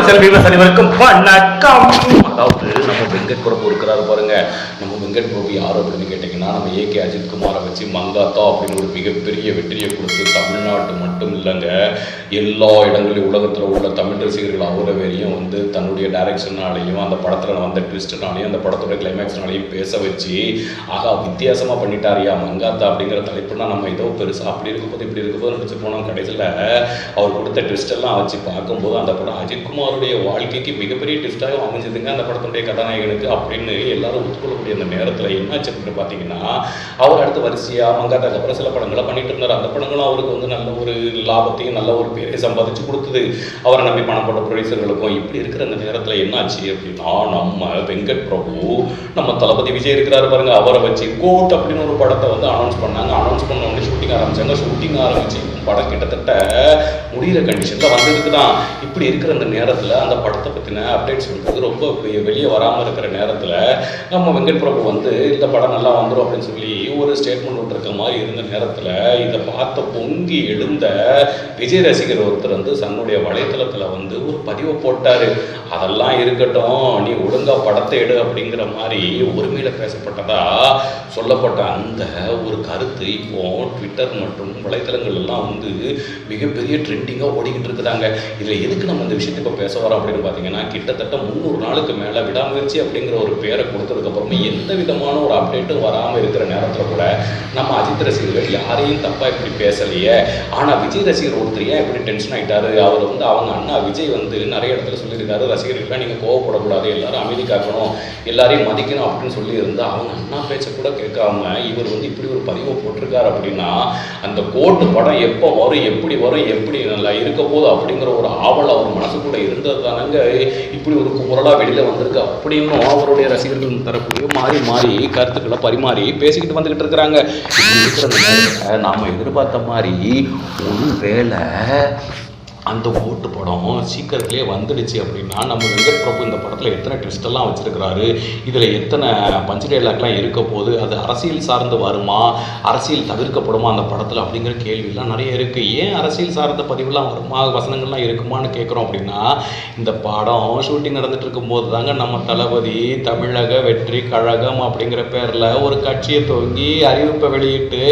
செல்வீர்கள் அனைவருக்கும் வணக்கம் அதாவது நம்ம வெங்கட் பிரபு இருக்கிறாரு பாருங்க. நம்ம வெங்கட் பிரபு யார் அப்படின்னு கேட்டிங்கன்னா நம்ம ஏகே அஜித் குமாரை வச்சு மங்காத்தா அப்படின்னு ஒரு மிகப்பெரிய வெற்றியை கொடுத்து தமிழ்நாட்டு மட்டும் இல்லைங்க எல்லா இடங்களிலும் உலகத்தில் உள்ள தமிழ் ரசிகர்கள் அவ்வளோ பேரையும் வந்து தன்னுடைய டைரக்ஷனாலையும் அந்த படத்தில் வந்த ட்விஸ்ட்னாலையும் அந்த படத்தோட கிளைமேக்ஸ்னாலையும் பேச வச்சு ஆகா வித்தியாசமாக பண்ணிட்டாரியா மங்காத்தா அப்படிங்கிற தலைப்புனா நம்ம ஏதோ பெருசாக அப்படி இருக்கும்போது இப்படி இருக்கும்போது நினச்சி போனோம். கடைசியில் அவர் கொடுத்த ட்விஸ்டெல்லாம் வச்சு பார்க்கும்போது அந்த படம் அஜித்குமாருடைய வாழ்க்கைக்கு மிகப்பெரிய ட்விஸ்டாக அமைஞ்சதுங்க. அந்த படத்துடைய கதாநாயகனுக்கு. அப்படின்னு எல்லாரும் ஒத்துக்கொள்ளக்கூடிய அந்த நேரத்தில் என்னாச்சு அப்படின்னு பார்த்தீங்கன்னா அவர் அடுத்த வரிசையாக மங்காத்தாக்கு அப்புறம் சில படங்களை பண்ணிட்டு இருந்தார். அந்த படங்களும் அவருக்கு வந்து நல்ல ஒரு லாபத்தையும் நல்ல ஒரு பேரை சம்பாதிச்சு கொடுத்தது. அவரை நம்பி பணம் போட்ட ப்ரொடியூசர்களுக்கும் இப்படி இருக்கிற அந்த நேரத்தில் என்னாச்சு அப்படின்னா நம்ம வெங்கட் பிரபு நம்ம தளபதி விஜய் இருக்கிறாரு பாருங்க அவரை வச்சு கோட் அப்படின்னு ஒரு படத்தை வந்து அனௌன்ஸ் பண்ணாங்க. அனௌன்ஸ் பண்ண உடனே ஷூட்டிங் ஆரம்பிச்சாங்க. ஷூட்டிங் ஆரம்பிச்சு படம் கிட்டத்தட்ட முடிகிற கண்டிஷனில் வந்ததுக்கு தான் இப்படி இருக்கிற அந்த நேரத்தில் அந்த படத்தை பற்றின அப்டேட்ஸ் வந்து ரொம்ப வெளியே வராமல் இருக்கிற நேரத்தில் நம்ம வெங்கட் பிரபு வந்து இந்த படம் நல்லா வந்துடும் அப்படின்னு சொல்லி ஒரு ஸ்டேட்மெண்ட் விட்டுருக்க மாதிரி இருந்த நேரத்தில் இதை பார்த்த பொங்கி எழுந்த விஜய் ரசிகர் ஒருத்தர் வந்து தன்னுடைய வலைத்தளத்தில் வந்து ஒரு பதிவை போட்டார். அதெல்லாம் இருக்கட்டும் நீ ஒழுங்கா படத்தை எடு அப்படிங்கிற மாதிரி உரிமையில் பேசப்பட்டதா? சொல்லப்பட்ட அந்த ஒரு கருத்து இப்போ ட்விட்டர் மற்றும் வலைத்தளங்கள் எல்லாம் வந்து மிகப்பெரிய ட்ரெண்டிங்காக ஓடிக்கிட்டு இருக்குதாங்க. இதில் எதுக்கு நம்ம இந்த விஷயத்தை இப்போ பேச வரோம் அப்படின்னு பார்த்தீங்கன்னா கிட்டத்தட்ட முந்நூறு நாளுக்கு மேலே விடாமுயற்சி அப்படிங்கிற ஒரு பேரை கொடுத்ததுக்கப்புறமே எந்த விதமான ஒரு அப்டேட்டும் வராமல் இருக்கிற நேரத்தில் கூட நம்ம அஜித் ரசிகர்கள் யாரையும் தப்பாக இப்படி பேசலையே. ஆனால் விஜய் ரசிகர் ஒருத்தர் ஏன் இப்படி டென்ஷன் ஆகிட்டாரு அவர் வந்து அவங்க அண்ணா விஜய் வந்து நிறைய இடத்துல சொல்லியிருக்காரு ரசிகர்கள்லாம் நீங்கள் கோவப்படக்கூடாது எல்லாரும் அமைதி காக்கணும் எல்லாரையும் மதிக்கணும் அப்படின்னு சொல்லியிருந்தா அவங்க அண்ணா பேச்சை கூட கேட்காம இவர் வந்து இப்படி ஒரு பதிவை போட்டிருக்காரு அப்படின்னா அந்த கோட்டு படம் எப்போ வரும் எப்படி வரும் எப்படி நல்லா இருக்க போது அப்படிங்கிற ஒரு ஆவல் அவர் மனசுக்குள்ளே இருந்தது தானங்க இப்படி ஒரு குரலாக வெளியில் வந்திருக்கு அப்படின்னும் அவருடைய ரசிகர்கள் தரக்கூடிய மாறி மாறி கருத்துக்களை பரிமாறி பேசிக்கிட்டு வந்துகிட்டு இருக்கிறாங்க. இருக்கிற நாம் நாம எதிர்பார்த்த மாதிரி ஒரு வேளை அந்த ஓட்டு படம் சீக்கிரத்திலே வந்துடுச்சு அப்படின்னா நம்ம வெங்கட் பிரபு இந்த படத்தில் எத்தனை ட்விஸ்டெல்லாம் வச்சுருக்கிறாரு இதில் எத்தனை பஞ்சு டைலாக்லாம் இருக்க போது அது அரசியல் சார்ந்து வருமா அரசியல் தவிர்க்கப்படுமா அந்த படத்தில் அப்படிங்கிற கேள்வியெல்லாம் நிறைய இருக்குது ஏன் அரசியல் சார்ந்த பதிவுலாம் வருமா வசனங்கள்லாம் இருக்குமான்னு கேட்குறோம் அப்படின்னா இந்த படம் ஷூட்டிங் நடந்துட்டு இருக்கும்போது தாங்க நம்ம தளபதி தமிழக வெற்றி கழகம் அப்படிங்கிற பேரில் ஒரு கட்சியை துவங்கி அறிவிப்பை வெளியிட்டு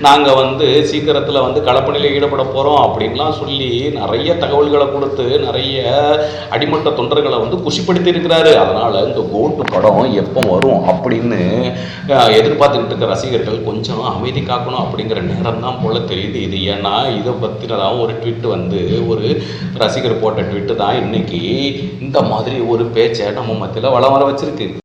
நாங்கள் வந்து சீக்கிரத்தில் வந்து களப்பணியில் ஈடுபட போகிறோம் அப்படின்லாம் சொல்லி நிறைய நிறைய தகவல்களை கொடுத்து நிறைய அடிமட்ட தொண்டர்களை வந்து குஷிப்படுத்தி இருக்கிறாரு அதனால் இந்த கோட்டு படம் எப்போ வரும் அப்படின்னு எதிர்பார்த்துக்கிட்டு இருக்க ரசிகர்கள் கொஞ்சம் அமைதி காக்கணும் அப்படிங்கிற நேரம் தான் போல தெரியுது. இது ஏன்னா இதை பற்றினதான் ஒரு ட்விட் வந்து ஒரு ரசிகர் போட்ட ட்விட்டு தான். இன்னைக்கு இந்த மாதிரி ஒரு பேச்சை நம்ம மத்தியில் வளம் வர வச்சிருக்கு.